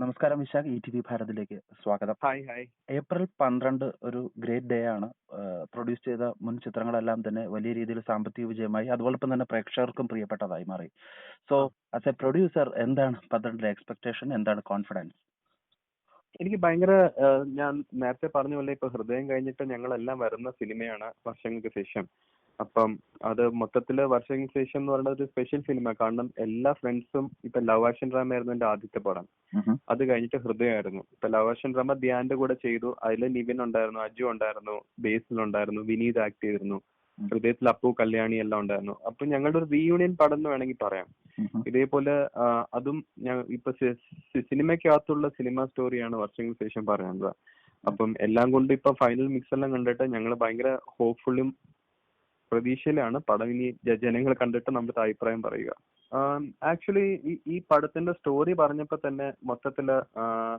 നമസ്കാരം Vishakh E T V ഭാരതിലേക്ക് സ്വാഗതം. Hi hi. ഏപ്രിൽ പന്ത്രണ്ട് ഒരു ഗ്രേറ്റ് ഡേ ആണ്. പ്രൊഡ്യൂസ് ചെയ്ത മുൻ ചിത്രങ്ങളെല്ലാം തന്നെ വലിയ രീതിയിൽ സാമ്പത്തിക വിജയമായി. അതുപോലൊപ്പം തന്നെ പ്രേക്ഷകർക്കും പ്രിയപ്പെട്ടതായി മാറി. സോ ആസ് എ പ്രൊഡ്യൂസർ എന്താണ് പന്ത്രണ്ടിലെ എക്സ്പെക്ടേഷൻ എന്താണ് കോൺഫിഡൻസ് എനിക്ക് ഭയങ്കര ഞാൻ നേരത്തെ പറഞ്ഞ പോലെ ഇപ്പൊ ഹൃദയം കഴിഞ്ഞിട്ട് ഞങ്ങളെല്ലാം വരുന്ന സിനിമയാണ് വർഷങ്ങൾക്ക് ശേഷം. അപ്പം അത് മൊത്തത്തിൽ വർഷങ്ങൾക്ക് ശേഷം എന്ന് പറയുന്നത് ഒരു സ്പെഷ്യൽ സിനിമ കാരണം എല്ലാ ഫ്രണ്ട്സും ഇപ്പൊ ലവ് ആക്ഷൻ ഡ്രാമ ആയിരുന്നു എന്റെ ആദ്യത്തെ പടം. അത് കഴിഞ്ഞിട്ട് ഹൃദയമായിരുന്നു ഇപ്പൊ ലവ് ആക്ഷൻ ഡ്രാമ ധ്യാന്റെ കൂടെ ചെയ്തു. അതിൽ നിവിൻ ഉണ്ടായിരുന്നു അജു ഉണ്ടായിരുന്നു ബേസിൽ ഉണ്ടായിരുന്നു വിനീത് ആക്ട് ചെയ്തിരുന്നു. ഹൃദയത്തിൽ അപ്പു കല്യാണി എല്ലാം ഉണ്ടായിരുന്നു. അപ്പൊ ഞങ്ങളുടെ ഒരു റീയൂണിയൻ പടം എന്ന് വേണമെങ്കിൽ പറയാം. ഇതേപോലെ അതും ഇപ്പൊ സിനിമയ്ക്കകത്തുള്ള സിനിമ സ്റ്റോറിയാണ് വർഷങ്ങൾക്ക് ശേഷം പറയുന്നത് അപ്പം എല്ലാം കൊണ്ട് ഇപ്പൊ ഫൈനൽ മിക്സ് എല്ലാം കണ്ടിട്ട് ഞങ്ങൾ ഭയങ്കര ഹോപ്പ്ഫുള്ളും പ്രതീക്ഷയിലാണ്. പടം ഇനി ജനങ്ങൾ കണ്ടിട്ട് നമ്മുടെ അഭിപ്രായം പറയുക. ആക്ച്വലി ഈ പടത്തിന്റെ സ്റ്റോറി പറഞ്ഞപ്പോ തന്നെ മൊത്തത്തിൽ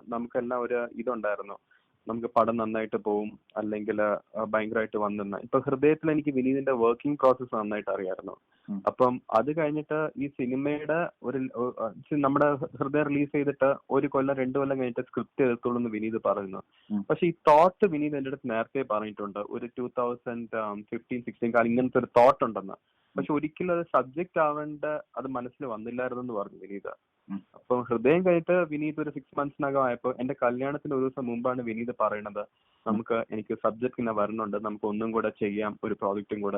നമുക്കെല്ലാം ഒരു ഇതുണ്ടായിരുന്നു. നമുക്ക് പടം നന്നായിട്ട് പോവും അല്ലെങ്കിൽ ഭയങ്കരമായിട്ട് വന്നിരുന്ന ഇപ്പൊ ഹൃദയത്തിൽ എനിക്ക് വിനീതിന്റെ വർക്കിംഗ് പ്രോസസ് നന്നായിട്ട് അറിയായിരുന്നു. അപ്പം അത് കഴിഞ്ഞിട്ട് ഈ സിനിമയുടെ ഒരു നമ്മുടെ ഹൃദയം റിലീസ് ചെയ്തിട്ട് ഒരു കൊല്ലം രണ്ടു കൊല്ലം കഴിഞ്ഞിട്ട് സ്ക്രിപ്റ്റ് എടുത്തോളൂ എന്ന് വിനീത് പറയുന്നു. പക്ഷെ ഈ തോട്ട് വിനീത് എന്റെ അടുത്ത് നേരത്തെ പറഞ്ഞിട്ടുണ്ട്. ഒരു ടൂ തൗസൻഡ് ഫിഫ്റ്റീൻ സിക്സ്റ്റീൻ കാലം ഇങ്ങനത്തെ ഒരു തോട്ട് ഉണ്ടെന്ന്. പക്ഷെ ഒരിക്കലും അത് സബ്ജക്റ്റ് ആവേണ്ട അത് മനസ്സിൽ വന്നില്ലായിരുന്നു എന്ന് പറഞ്ഞു വിനീത്. അപ്പം ഹൃദയം കഴിഞ്ഞിട്ട് വിനീത് ഒരു സിക്സ് മന്ത്സിനകം ആയപ്പോ എന്റെ കല്യാണത്തിന് ഒരു ദിവസം മുമ്പാണ് വിനീത് പറയണത്. നമുക്ക് എനിക്ക് സബ്ജക്ട് ഇങ്ങനെ വരണുണ്ട്. നമുക്ക് ഒന്നും കൂടെ ചെയ്യാം. ഒരു പ്രോജക്റ്റും കൂടെ.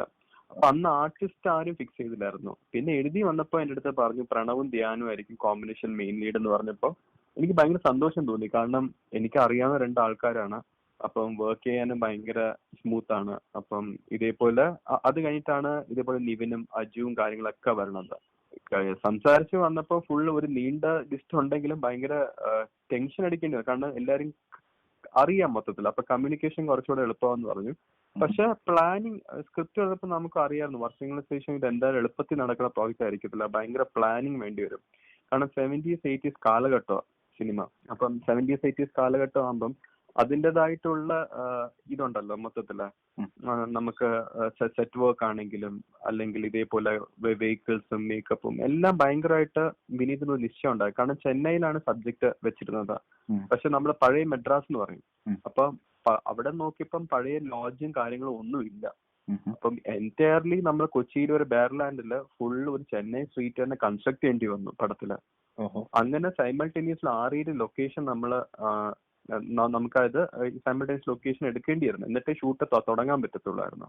അപ്പൊ അന്ന് ആർട്ടിസ്റ്റ് ആരും ഫിക്സ് ചെയ്തില്ലായിരുന്നു. പിന്നെ എഴുതി വന്നപ്പോ എന്റെ അടുത്ത് പറഞ്ഞു പ്രണവും ധ്യാനും ആയിരിക്കും കോമ്പിനേഷൻ മെയിൻ ലീഡ് എന്ന് പറഞ്ഞപ്പോ എനിക്ക് ഭയങ്കര സന്തോഷം തോന്നി. കാരണം എനിക്ക് അറിയാവുന്ന രണ്ട് ആൾക്കാരാണ്. അപ്പം വർക്ക് ചെയ്യാനും ഭയങ്കര സ്മൂത്ത് ആണ്. അപ്പം ഇതേപോലെ അത് കഴിഞ്ഞിട്ടാണ് ഇതേപോലെ നിവിനും അജുവും കാര്യങ്ങളൊക്കെ വരണത്. സംസാരിച്ച് വന്നപ്പോ ഫുൾ ഒരു നീണ്ട ലിസ്റ്റ് ഉണ്ടെങ്കിലും ഭയങ്കര ടെൻഷൻ അടിക്കേണ്ടി കാരണം എല്ലാരും അറിയാം മൊത്തത്തിൽ. അപ്പൊ കമ്മ്യൂണിക്കേഷൻ കുറച്ചുകൂടെ എളുപ്പമെന്ന് പറഞ്ഞു. പക്ഷെ പ്ലാനിങ് സ്ക്രിപ്റ്റ് എഴുതപ്പോ നമുക്ക് അറിയാമായിരുന്നു. വർഷങ്ങൾക്ക് ശേഷം ഇത് എന്തായാലും എളുപ്പത്തിൽ നടക്കുന്ന പ്രോജക്റ്റ് ആയിരിക്കത്തില്ല. ഭയങ്കര പ്ലാനിങ് വേണ്ടി വരും. കാരണം സെവന്റീസ് എയ്റ്റീസ് കാലഘട്ടം സിനിമ. അപ്പം സെവന്റീസ് എയ്റ്റീസ് കാലഘട്ടം ആകുമ്പം അതിന്റെതായിട്ടുള്ള ഇതുണ്ടല്ലോ മൊത്തത്തിൽ. നമുക്ക് സെറ്റ് വർക്ക് ആണെങ്കിലും അല്ലെങ്കിൽ ഇതേപോലെ വെഹിക്കിൾസും മേക്കപ്പും എല്ലാം ഭയങ്കരമായിട്ട് വിനീതിന് ഒരു നിശ്ചയം ഉണ്ടായി. കാരണം ചെന്നൈയിലാണ് സബ്ജക്ട് വെച്ചിരുന്നത്. പക്ഷെ നമ്മൾ പഴയ മെഡ്രാസ് എന്ന് പറയും. അപ്പൊ അവിടെ നോക്കിയപ്പം പഴയ ലോഡ്ജും കാര്യങ്ങളും ഒന്നും ഇല്ല. അപ്പം എന്റയർലി നമ്മൾ കൊച്ചിയിൽ ഒരു ബേർലാൻഡിൽ ഫുൾ ഒരു ചെന്നൈ സ്ട്രീറ്റ് തന്നെ കൺസ്ട്രക്ട് ചെയ്യേണ്ടി വന്നു പടത്തിൽ. അങ്ങനെ സൈമൾട്ടേനിയസ്ലി ആറിയുടെ ലൊക്കേഷൻ നമ്മൾ നമുക്കത് സൈമൾട്ടേനിയസ് ലൊക്കേഷൻ എടുക്കേണ്ടിയിരുന്നു. എന്നിട്ടേ ഷൂട്ട് തുടങ്ങാൻ പറ്റത്തുള്ളായിരുന്നു.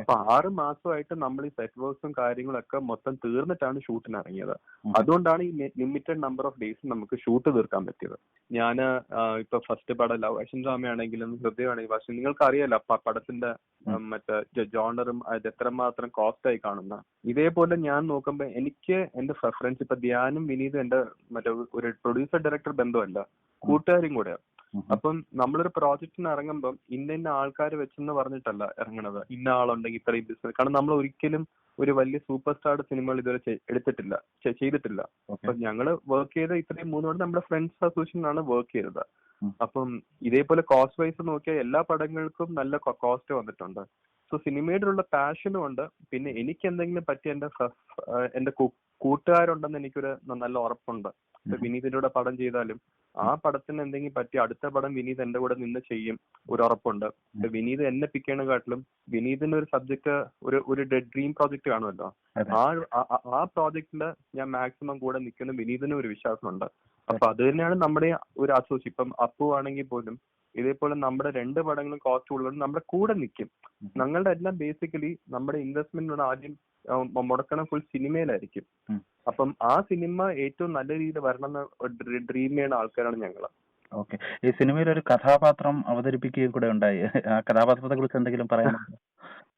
അപ്പൊ ആറ് മാസമായിട്ട് നമ്മൾ ഈ സെറ്റ് വർക്ക്സും കാര്യങ്ങളൊക്കെ മൊത്തം തീർന്നിട്ടാണ് ഷൂട്ടിന് ഇറങ്ങിയത് അതുകൊണ്ടാണ് ഈ ലിമിറ്റഡ് നമ്പർ ഓഫ് ഡേയ്സ് നമുക്ക് ഷൂട്ട് തീർക്കാൻ പറ്റിയത്. ഞാൻ ഇപ്പൊ ഫസ്റ്റ് പടം ലവ് ആക്ഷൻ സ്വാമിയാണെങ്കിലും ഹൃദയമാണെങ്കിലും പക്ഷെ നിങ്ങൾക്ക് അറിയാലോ പടത്തിന്റെ മറ്റേ ജോണറും അത് എത്രമാത്രം കോസ്റ്റ് ആയി കാണുന്ന. ഇതേപോലെ ഞാൻ നോക്കുമ്പോ എനിക്ക് എന്റെ പ്രിഫറൻസ് ഇപ്പൊ ധ്യാനും വിനീതും എന്റെ മറ്റേ ഒരു പ്രൊഡ്യൂസർ ഡയറക്ടർ ബന്ധമല്ല. കൂട്ടുകാരും കൂടെയാണ് അപ്പം നമ്മളൊരു പ്രോജക്റ്റിന് ഇറങ്ങുമ്പം ഇന്ന ഇന്ന ആൾക്കാർ വെച്ചെന്ന് പറഞ്ഞിട്ടല്ല ഇറങ്ങണത്. ഇന്ന ആളുണ്ടെങ്കിൽ ഇത്രയും ബിസിനസ് കാരണം നമ്മൾ ഒരിക്കലും ഒരു വലിയ സൂപ്പർ സ്റ്റാർ സിനിമകൾ ഇതുവരെ എടുത്തിട്ടില്ല. ചെയ്തിട്ടില്ല. അപ്പൊ ഞങ്ങൾ വർക്ക് ചെയ്ത ഇത്രയും മൂന്ന് കൊണ്ട് നമ്മുടെ ഫ്രണ്ട്സ് അസോസിയേഷനാണ് വർക്ക് ചെയ്തത്. അപ്പം ഇതേപോലെ കോസ്റ്റ് വൈസ് നോക്കിയാൽ എല്ലാ പടങ്ങൾക്കും നല്ല കോസ്റ്റ് വന്നിട്ടുണ്ട്. സോ സിനിമയോടുള്ള പാഷനും ഉണ്ട് പിന്നെ എനിക്ക് എന്തെങ്കിലും പറ്റിയ എന്റെ എന്റെ കൂട്ടുകാരുണ്ടെന്ന് എനിക്കൊരു നല്ല ഉറപ്പുണ്ട്. വിനീതിന്റെ കൂടെ പടം ചെയ്താലും ആ പടത്തിന് എന്തെങ്കിലും പറ്റി അടുത്ത പടം വിനീത് എന്റെ കൂടെ നിന്ന് ചെയ്യും ഒരു ഉറപ്പുണ്ട് വിനീത് എന്നെ പിക്ക് ചെയ്യണേക്കാട്ടിലും വിനീതിന്റെ ഒരു സബ്ജക്ട് ഒരു ഒരു ഡ്രീം പ്രോജക്റ്റ് കാണുമല്ലോ? ആ ആ- പ്രോജക്റ്റിൽ ഞാൻ മാക്സിമം കൂടെ നിൽക്കുന്ന വിനീതിന് ഒരു വിശ്വാസമുണ്ട്. അപ്പൊ അത് തന്നെയാണ് നമ്മുടെ ഒരു അസോസി ഇപ്പം അപ്പു ആണെങ്കിൽ പോലും ഇതേപോലെ നമ്മുടെ രണ്ട് പടങ്ങളും കോസ്റ്റ് ഉള്ളത് നമ്മുടെ കൂടെ നിൽക്കും. ഞങ്ങളുടെ എല്ലാം ബേസിക്കലി നമ്മുടെ ഇൻവെസ്റ്റ്മെന്റ് ആദ്യം മുടക്കണം ഫുൾ സിനിമയിലായിരിക്കും. അപ്പം ആ സിനിമ ഏറ്റവും നല്ല രീതിയിൽ വരണം എന്ന് ഡ്രീം ചെയ്യുന്ന ആൾക്കാരാണ് ഞങ്ങൾ. ഓക്കെ. ഈ സിനിമയിൽ ഒരു കഥാപാത്രം അവതരിപ്പിക്കുകയും കൂടെ ഉണ്ടായി. ആ കഥാപാത്രത്തെ കുറിച്ച് എന്തെങ്കിലും പറയാനുണ്ടോ?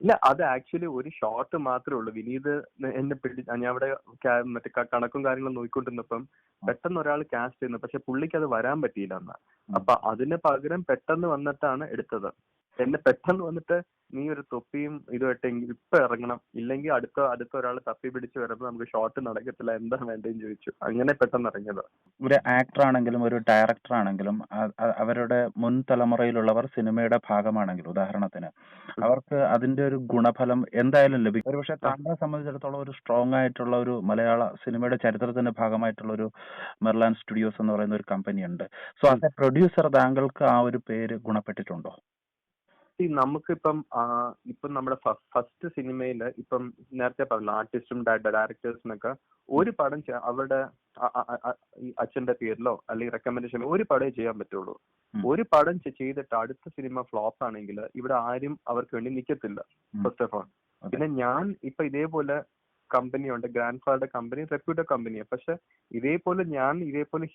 ഇല്ല അത് ആക്ച്വലി ഒരു ഷോർട്ട് മാത്രമേ ഉള്ളൂ. വിനീത് എന്നെ പിടി ഞാൻ അവിടെ മറ്റേ കണക്കും കാര്യങ്ങളും നോക്കിക്കൊണ്ടിരുന്നപ്പം പെട്ടെന്ന് ഒരാൾ കാസ്റ്റ് ചെയ്യുന്നു. പക്ഷെ പുള്ളിക്ക് അത് വരാൻ പറ്റിയില്ല അന്ന്. അപ്പൊ അതിന് പകരം പെട്ടെന്ന് വന്നിട്ടാണ് എടുത്തത്. എന്നെ പെട്ടെന്ന് വന്നിട്ട് നീ ഒരു തൊപ്പിയും ഇതുമായിട്ട് ഇപ്പൊ ഇറങ്ങണം. ഇല്ലെങ്കിൽ അടുത്ത അടുത്ത ഒരാൾ തപ്പി പിടിച്ച് വരുമ്പോൾ നമുക്ക് ഷോട്ട് നടക്കത്തില്ല. എന്താ വേണ്ടതെന്ന് ചോദിച്ചു. അങ്ങനെ പെട്ടെന്ന് ഇറങ്ങിയത്. ഒരു ആക്ടർ ആണെങ്കിലും ഒരു ഡയറക്ടർ ആണെങ്കിലും അവരുടെ മുൻ തലമുറയിലുള്ളവർ സിനിമയുടെ ഭാഗമാണെങ്കിലും ഉദാഹരണത്തിന്. അവർക്ക് അതിന്റെ ഒരു ഗുണഫലം എന്തായാലും ലഭിക്കും ഒരുപക്ഷെ താങ്കളെ സംബന്ധിച്ചിടത്തോളം ഒരു സ്ട്രോങ് ആയിട്ടുള്ള ഒരു മലയാള സിനിമയുടെ ചരിത്രത്തിന്റെ ഭാഗമായിട്ടുള്ള ഒരു മെർലാൻ സ്റ്റുഡിയോസ് എന്ന് പറയുന്ന ഒരു കമ്പനി ഉണ്ട്. സോ ആസ് എ പ്രൊഡ്യൂസർ താങ്കൾക്ക് ആ ഒരു പേര് ഗുണപ്പെട്ടിട്ടുണ്ടോ? നമുക്കിപ്പം ഇപ്പം നമ്മുടെ ഫസ്റ്റ് സിനിമയിൽ ഇപ്പം നേരത്തെ പറഞ്ഞില്ല ആർട്ടിസ്റ്റും ഡയറക്ടേഴ്സിനൊക്കെ ഒരു പടം അവരുടെ അച്ഛന്റെ പേരിലോ അല്ലെങ്കിൽ റെക്കമെൻഡേഷൻ ഒരു പടമേ ചെയ്യാൻ പറ്റുള്ളൂ. ഒരു പടം ചെയ്തിട്ട് അടുത്ത സിനിമ ഫ്ലോപ്പ് ആണെങ്കിൽ ഇവിടെ ആരും അവർക്ക് വേണ്ടി നിൽക്കത്തില്ല ഫസ്റ്റ് ഓഫ് ഓൾ പിന്നെ ഞാൻ ഇപ്പൊ ഇതേപോലെ കമ്പനിയുണ്ട് ഗ്രാൻഡ് ഫാദറുടെ കമ്പനി റെപ്യൂട്ടഡ് കമ്പനിയാണ് പക്ഷെ ഇതേപോലെ ഞാൻ ഇതേപോലെ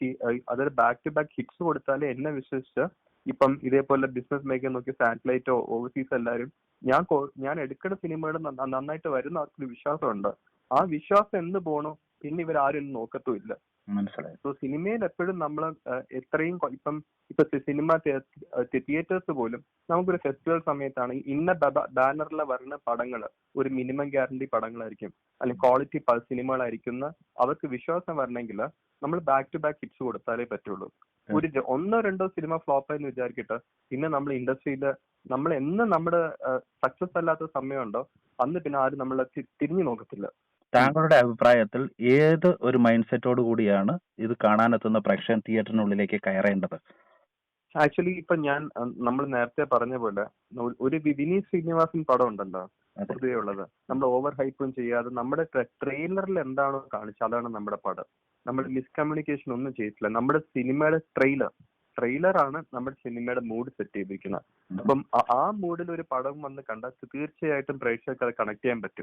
അതൊരു ബാക്ക് ടു ബാക്ക് ഹിറ്റ്സ് കൊടുത്താലേ എന്നെ വിശ്വസിച്ച് ഇപ്പം ഇതേപോലെ ബിസിനസ് മേക്കർ നോക്കി സാറ്റലൈറ്റോ ഓവർസീസ് എല്ലാവരും ഞാൻ ഞാൻ എടുക്കുന്ന സിനിമകൾ നന്നായിട്ട് വരുന്ന ആൾക്കൊരു വിശ്വാസമുണ്ട്. ആ വിശ്വാസം എന്ന് പോണോ? പിന്നെ ഇവരാരും ഒന്നും നോക്കത്തുമില്ല. മനസ്സിലായി. സോ സിനിമയിൽ എപ്പോഴും നമ്മൾ എത്രയും ഇപ്പം ഇപ്പൊ സിനിമ തിയേറ്റേഴ്സ് പോലും നമുക്കൊരു ഫെസ്റ്റിവൽ സമയത്താണ് ഇന്ന ബാനറിൽ വരുന്ന പടങ്ങൾ ഒരു മിനിമം ഗ്യാരണ്ടി പടങ്ങളായിരിക്കും. അല്ലെങ്കിൽ ക്വാളിറ്റി സിനിമകളായിരിക്കുന്ന അവർക്ക് വിശ്വാസം വരണമെങ്കിൽ നമ്മൾ ബാക്ക് ടു ബാക്ക് ഹിറ്റ്സ് കൊടുത്താലേ പറ്റുള്ളൂ. ഒരു ഒന്നോ രണ്ടോ സിനിമ ഫ്ലോപ്പ് എന്ന് വിചാരിക്കട്ടെ. പിന്നെ നമ്മൾ ഇൻഡസ്ട്രിയിൽ നമ്മൾ എന്ന് നമ്മുടെ സക്സസ് അല്ലാത്ത സമയമുണ്ടോ അന്ന് പിന്നെ ആരും നമ്മളെ തിരിഞ്ഞു നോക്കത്തില്ല. താങ്കളുടെ അഭിപ്രായത്തിൽ ഏത് ഒരു മൈൻഡ് സെറ്റോട് കൂടിയാണ് ഇത് കാണാനെത്തുന്ന പ്രേക്ഷകൻ തിയേറ്ററിനുള്ളിലേക്ക് കയറേണ്ടത്? ആക്ച്വലി ഇപ്പൊ ഞാൻ നമ്മൾ നേരത്തെ പറഞ്ഞ പോലെ ഒരു- വിനീത് ശ്രീനിവാസൻ പടം ഉണ്ടല്ലോ. അതെ. പൊതുവെ ഉള്ളത്. നമ്മൾ ഓവർ ഹൈപ്പും ചെയ്യാതെ നമ്മുടെ ട്രെയിലറിൽ എന്താണോ കാണിച്ചത് അതാണ് നമ്മുടെ പടം. നമ്മൾ മിസ്കമ്മ്യൂണിക്കേഷൻ ഒന്നും ചെയ്തിട്ടില്ല. നമ്മുടെ സിനിമയുടെ ട്രെയിലർ ട്രെയിലറാണ് നമ്മുടെ സിനിമയുടെ മൂഡ് സെറ്റ് ചെയ്തിരിക്കുന്നത്. അപ്പം ആ മൂഡിൽ ഒരു പടം വന്ന് കണ്ടാൽ തീർച്ചയായിട്ടും പ്രേക്ഷകർക്ക് അത് കണക്ട് ചെയ്യാൻ പറ്റും.